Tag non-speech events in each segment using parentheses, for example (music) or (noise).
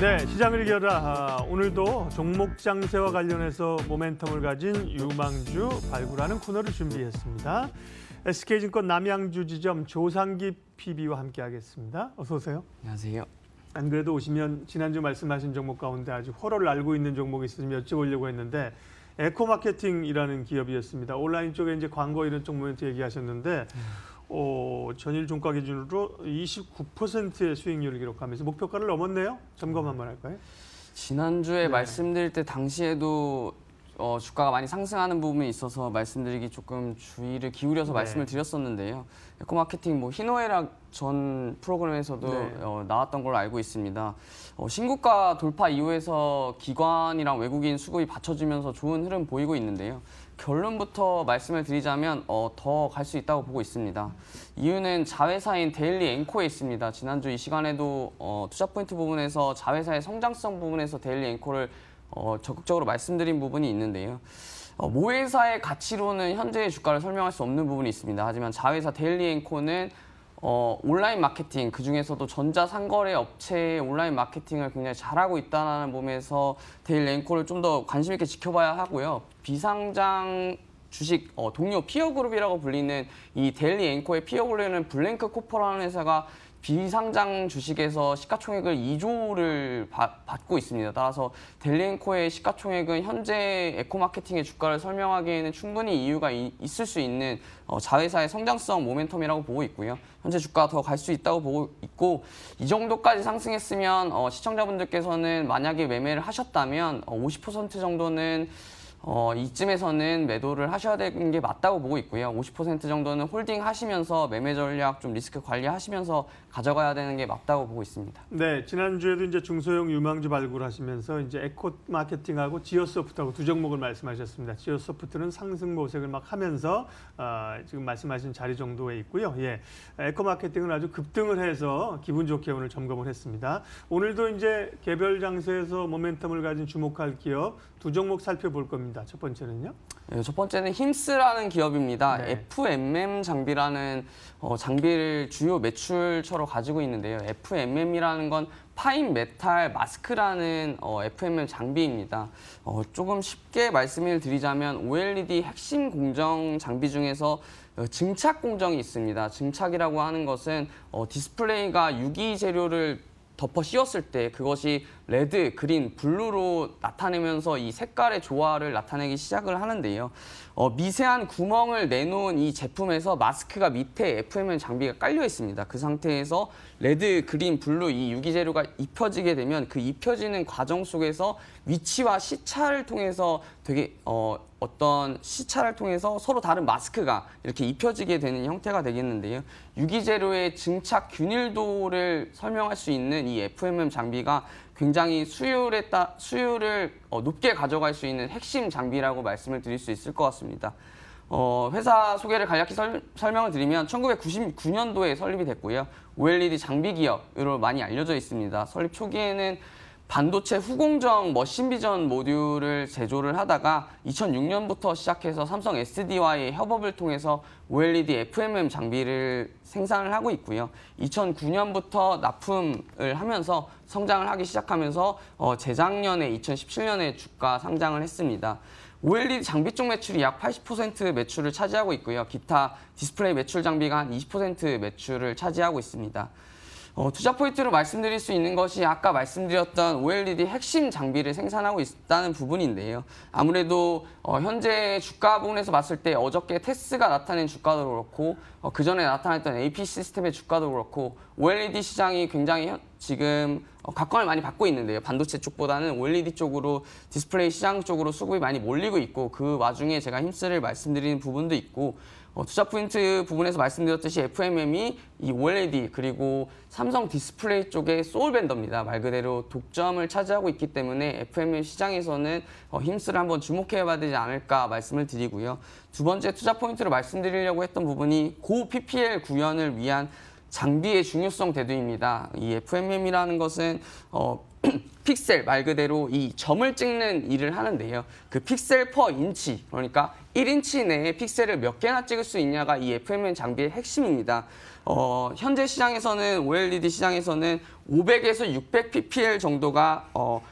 네, 시장을 이겨라. 아, 오늘도 종목 장세와 관련해서 모멘텀을 가진 유망주 발굴하는 코너를 준비했습니다. SK증권 남양주 지점 조상기 PB와 함께하겠습니다. 어서 오세요. 안녕하세요. 안 그래도 오시면 지난주 말씀하신 종목 가운데 아주 호러를 알고 있는 종목이 있으면 여쭤보려고 했는데 에코마케팅이라는 기업이었습니다. 온라인 쪽에 이제 광고 이런 쪽 모멘트 얘기하셨는데 어, 전일 종가 기준으로 29%의 수익률을 기록하면서 목표가를 넘었네요. 점검 한번 할까요? 지난주에 네. 말씀드릴 때 당시에도 어, 주가가 많이 상승하는 부분이 있어서 말씀드리기 조금 주의를 기울여서 네. 말씀을 드렸었는데요. 에코 마케팅 뭐 희노애락 전 프로그램에서도 네. 어, 나왔던 걸로 알고 있습니다. 어, 신고가 돌파 이후에서 기관이랑 외국인 수급이 받쳐주면서 좋은 흐름 보이고 있는데요. 결론부터 말씀을 드리자면 어, 더 갈 수 있다고 보고 있습니다. 이유는 자회사인 데일리 앵코에 있습니다. 지난주 이 시간에도 어, 투자 포인트 부분에서 자회사의 성장성 부분에서 데일리 앵코를 어, 적극적으로 말씀드린 부분이 있는데요. 어, 모회사의 가치로는 현재의 주가를 설명할 수 없는 부분이 있습니다. 하지만 자회사 데일리 앵코는 어, 온라인 마케팅 그 중에서도 전자 상거래 업체의 온라인 마케팅을 굉장히 잘하고 있다는 부분에서 데일 앵코를 좀 더 관심 있게 지켜봐야 하고요. 비상장 주식 어, 동료 피어 그룹이라고 불리는 이 데일리 앵코의 피어 그룹은 블랭크 코퍼라는 회사가 비상장 주식에서 시가총액을 2조를 받고 있습니다. 따라서 델리앵코의 시가총액은 현재 에코마케팅의 주가를 설명하기에는 충분히 이유가 이- 있을 수 있는 어, 자회사의 성장성 모멘텀이라고 보고 있고요. 현재 주가가 더갈 수 있다고 보고 있고 이 정도까지 상승했으면 어, 시청자분들께서는 만약에 매매를 하셨다면 어, 50% 정도는 어, 이쯤에서는 매도를 하셔야 되는 게 맞다고 보고 있고요. 50% 정도는 홀딩 하시면서 매매 전략 좀 리스크 관리하시면서 가져가야 되는 게 맞다고 보고 있습니다. 네, 지난주에도 이제 중소형 유망주 발굴하시면서 이제 에코 마케팅하고 지오소프트하고 두 종목을 말씀하셨습니다. 지오소프트는 상승 모색을 막 하면서 아, 지금 말씀하신 자리 정도에 있고요. 예, 에코 마케팅은 아주 급등을 해서 기분 좋게 오늘 점검을 했습니다. 오늘도 이제 개별 장세에서 모멘텀을 가진 주목할 기업 두 종목 살펴볼 겁니다. 첫 번째는요. 네, 첫 번째는 힘스라는 기업입니다. 네. FMM 장비라는 어, 장비를 주요 매출처로 가지고 있는데요. FMM이라는 건 파인 메탈 마스크라는 어, FMM 장비입니다. 어, 조금 쉽게 말씀을 드리자면 OLED 핵심 공정 장비 중에서 어, 증착 공정이 있습니다. 증착이라고 하는 것은 어, 디스플레이가 유기 재료를 덮어 씌웠을 때 그것이 레드, 그린, 블루로 나타내면서 이 색깔의 조화를 나타내기 시작을 하는데요. 어, 미세한 구멍을 내놓은 이 제품에서 마스크가 밑에 FMM 장비가 깔려 있습니다. 그 상태에서 레드, 그린, 블루 이 유기 재료가 입혀지게 되면 그 입혀지는 과정 속에서 위치와 시차를 통해서 되게 어, 어떤 시차를 통해서 서로 다른 마스크가 이렇게 입혀지게 되는 형태가 되겠는데요. 유기재료의 증착 균일도를 설명할 수 있는 이 FMM 장비가 굉장히 수율에 따, 수율을 어, 높게 가져갈 수 있는 핵심 장비라고 말씀을 드릴 수 있을 것 같습니다. 어, 회사 소개를 간략히 설, 설명을 드리면 1999년도에 설립이 됐고요. OLED 장비 기업으로 많이 알려져 있습니다. 설립 초기에는 반도체 후공정 머신 비전 모듈을 제조를 하다가 2006년부터 시작해서 삼성 SD와의 협업을 통해서 OLED FMM 장비를 생산을 하고 있고요. 2009년부터 납품을 하면서 성장을 하기 시작하면서 어, 재작년에 2017년에 주가 상장을 했습니다. OLED 장비 쪽 매출이 약 80% 매출을 차지하고 있고요. 기타 디스플레이 매출 장비가 한 20% 매출을 차지하고 있습니다. 어, 투자 포인트로 말씀드릴 수 있는 것이 아까 말씀드렸던 OLED 핵심 장비를 생산하고 있다는 부분인데요. 아무래도 어, 현재 주가 부분에서 봤을 때 어저께 테스가 나타낸 주가도 그렇고 어, 그 전에 나타났던 AP 시스템의 주가도 그렇고 OLED 시장이 굉장히 현- 지금 어, 각광을 많이 받고 있는데요. 반도체 쪽보다는 OLED 쪽으로 디스플레이 시장 쪽으로 수급이 많이 몰리고 있고 그 와중에 제가 힘쓰를 말씀드리는 부분도 있고 어, 투자 포인트 부분에서 말씀드렸듯이 FMM이 이 OLED 그리고 삼성 디스플레이 쪽의 소울 벤더입니다. 말 그대로 독점을 차지하고 있기 때문에 FMM 시장에서는 어, 힘쓰를 한번 주목해봐야 되지 않을까 말씀을 드리고요. 두 번째 투자 포인트로 말씀드리려고 했던 부분이 고 PPL 구현을 위한 장비의 중요성 대두입니다. 이 FMM이라는 것은 어, (clears throat) 픽셀 말 그대로 이 점을 찍는 일을 하는데요. 그 픽셀 퍼 인치 그러니까 1인치 내에 픽셀을 몇 개나 찍을 수 있냐가 이 FMM 장비의 핵심입니다. 어, 현재 시장에서는 OLED 시장에서는 500에서 600 ppl 정도가 어,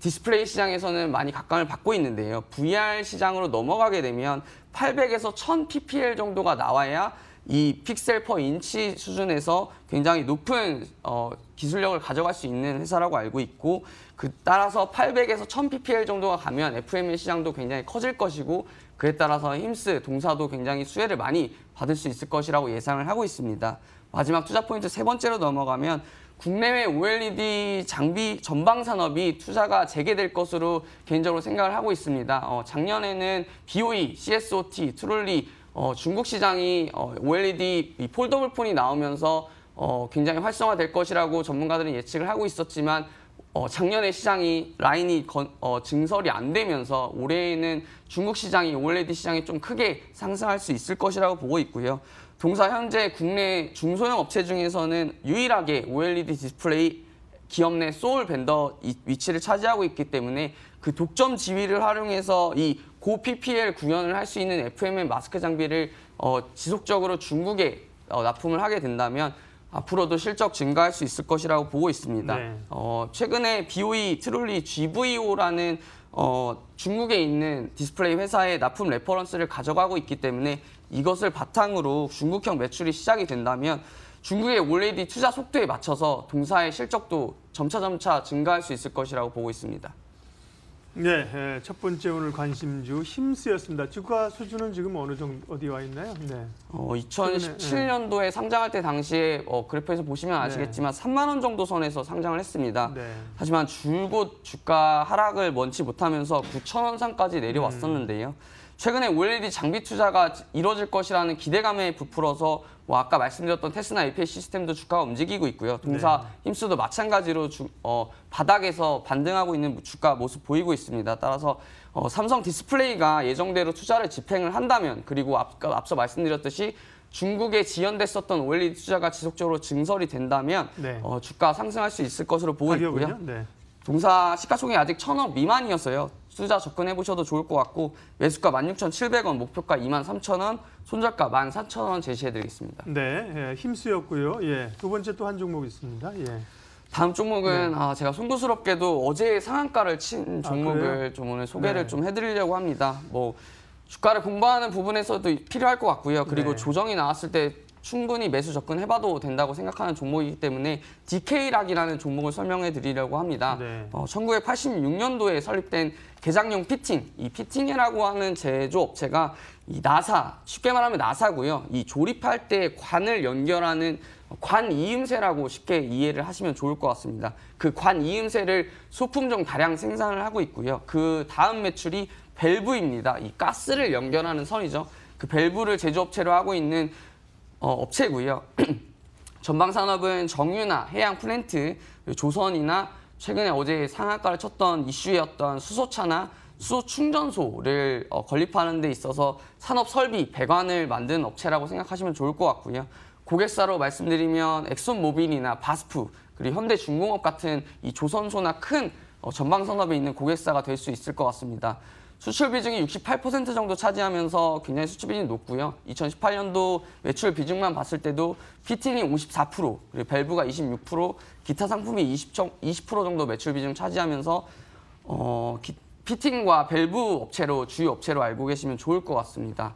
디스플레이 시장에서는 많이 각광을 받고 있는데요. VR 시장으로 넘어가게 되면 800에서 1000 ppl 정도가 나와야 이 픽셀 퍼 인치 수준에서 굉장히 높은 어, 기술력을 가져갈 수 있는 회사라고 알고 있고 그 따라서 800에서 1000 ppl 정도가 가면 FM의 시장도 굉장히 커질 것이고 그에 따라서 힘스 동사도 굉장히 수혜를 많이 받을 수 있을 것이라고 예상을 하고 있습니다. 마지막 투자 포인트 세 번째로 넘어가면 국내외 OLED 장비 전방 산업이 투자가 재개될 것으로 개인적으로 생각을 하고 있습니다. 어, 작년에는 BOE, CSOT, 트롤리 어, 중국 시장이 어, OLED 이 폴더블 폰이 나오면서 어, 굉장히 활성화될 것이라고 전문가들은 예측을 하고 있었지만 어, 작년에 시장이 라인이 건- 어, 증설이 안 되면서 올해에는 중국 시장이 OLED 시장이 좀 크게 상승할 수 있을 것이라고 보고 있고요. 동사 현재 국내 중소형 업체 중에서는 유일하게 OLED 디스플레이 기업 내 소울 벤더 이- 위치를 차지하고 있기 때문에 그 독점 지위를 활용해서 이 고 PPL 구현을 할 수 있는 FMM 마스크 장비를 어, 지속적으로 중국에 어, 납품을 하게 된다면 앞으로도 실적 증가할 수 있을 것이라고 보고 있습니다. 네. 어, 최근에 BOE 트롤리 GVO라는 어, 중국에 있는 디스플레이 회사의 납품 레퍼런스를 가져가고 있기 때문에 이것을 바탕으로 중국형 매출이 시작이 된다면 중국의 OLED 투자 속도에 맞춰서 동사의 실적도 점차점차 증가할 수 있을 것이라고 보고 있습니다. 네, 예, 첫 번째 오늘 관심주 힘스였습니다. 주가 수준은 지금 어느 정도 어디 와 있나요? 네. 어, 2017년도에 상장할 때 당시에 어, 그래프에서 보시면 아시겠지만 3만 원 정도 선에서 상장을 했습니다. 네. 하지만 줄곧 주가 하락을 원치 못하면서 9천 원 상까지 내려왔었는데요. 최근에 OLED 장비 투자가 이뤄질 것이라는 기대감에 부풀어서 뭐 아까 말씀드렸던 테스나 APS 시스템도 주가가 움직이고 있고요. 동사 힘수도 마찬가지로 주- 어, 바닥에서 반등하고 있는 주가 모습 보이고 있습니다. 따라서 어, 삼성 디스플레이가 예정대로 투자를 집행을 한다면 그리고 앞, 앞서 말씀드렸듯이 중국에 지연됐었던 OLED 투자가 지속적으로 증설이 된다면 네. 어, 주가 상승할 수 있을 것으로 보고 있고요. 네. 동사 시가총액 아직 1,000억 미만이었어요. 투자 접근해 보셔도 좋을 것 같고 매수가 16,700원, 목표가 23,000원, 손절가 14,000원 제시해 드리겠습니다. 네, 예, 힘스였고요. 예. 두 번째 또 한 종목 있습니다. 예. 다음 종목은 아, 제가 송구스럽게도 어제 상한가를 친 아, 종목을 그래요? 좀 오늘 소개를 네. 좀 해드리려고 합니다. 뭐 주가를 공부하는 부분에서도 필요할 것 같고요. 그리고 네. 조정이 나왔을 때 충분히 매수 접근해봐도 된다고 생각하는 종목이기 때문에 DK락이라는 종목을 설명해 드리려고 합니다. 네. 어, 1986년도에 설립된 개장용 피팅, 이 피팅이라고 하는 제조업체가 이 나사, 쉽게 말하면 나사고요. 이 조립할 때 관을 연결하는 관 이음새라고 쉽게 이해를 하시면 좋을 것 같습니다. 그 관 이음새를 소품종 다량 생산을 하고 있고요. 그 다음 매출이 밸브입니다. 이 가스를 연결하는 선이죠. 그 밸브를 제조업체로 하고 있는 어, 업체고요. (clears throat) 전방 산업은 정유나 해양 플랜트, 조선이나 최근에 어제 상한가를 쳤던 이슈였던 수소차나 수소 충전소를 어, 건립하는 데 있어서 산업 설비, 배관을 만드는 업체라고 생각하시면 좋을 것 같고요. 고객사로 말씀드리면 엑손모빌이나 바스프, 그리고 현대중공업 같은 이 조선소나 큰 어, 전방 산업에 있는 고객사가 될 수 있을 것 같습니다. 수출 비중이 68% 정도 차지하면서 굉장히 수출 비중이 높고요. 2018년도 매출 비중만 봤을 때도 피팅이 54%, 그리고 밸브가 26%, 기타 상품이 20, 20% 정도 매출 비중 차지하면서 어, 기- 피팅과 밸브 업체로 주요 업체로 알고 계시면 좋을 것 같습니다.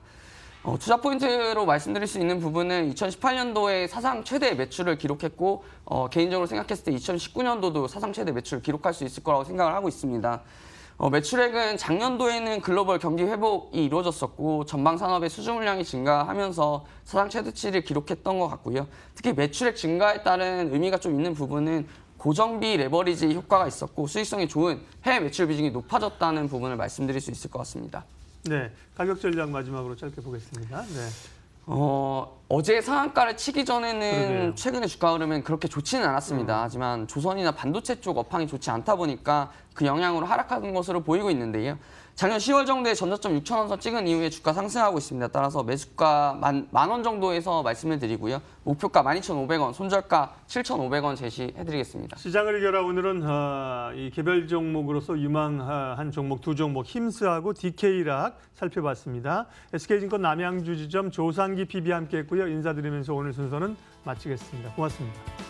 어, 투자 포인트로 말씀드릴 수 있는 부분은 2018년도에 사상 최대 매출을 기록했고 어, 개인적으로 생각했을 때 2019년도도 사상 최대 매출을 기록할 수 있을 거라고 생각을 하고 있습니다. 어, 매출액은 작년도에는 글로벌 경기 회복이 이루어졌었고 전방 산업의 수주 물량이 증가하면서 사상 최대치를 기록했던 것 같고요. 특히 매출액 증가에 따른 의미가 좀 있는 부분은 고정비 레버리지 효과가 있었고 수익성이 좋은 해외 매출 비중이 높아졌다는 부분을 말씀드릴 수 있을 것 같습니다. 네. 가격 전략 마지막으로 짧게 보겠습니다. 네. 어, 어제 상한가를 치기 전에는 그러게요. 최근에 주가 흐름은 그렇게 좋지는 않았습니다. 하지만 조선이나 반도체 쪽 업황이 좋지 않다 보니까 그 영향으로 하락하는 것으로 보이고 있는데요. 작년 10월 정도에 전저점 6천 원선 찍은 이후에 주가 상승하고 있습니다. 따라서 매수가 만 원 정도에서 말씀을 드리고요. 목표가 12,500원, 손절가 7,500원 제시해드리겠습니다. 시장을 결합 오늘은 어, 이 개별 종목으로서 유망한 종목 두 종목 힘스하고 DK락 살펴봤습니다. SK증권 남양주 지점 조상기 PB 함께했고요. 인사드리면서 오늘 순서는 마치겠습니다. 고맙습니다.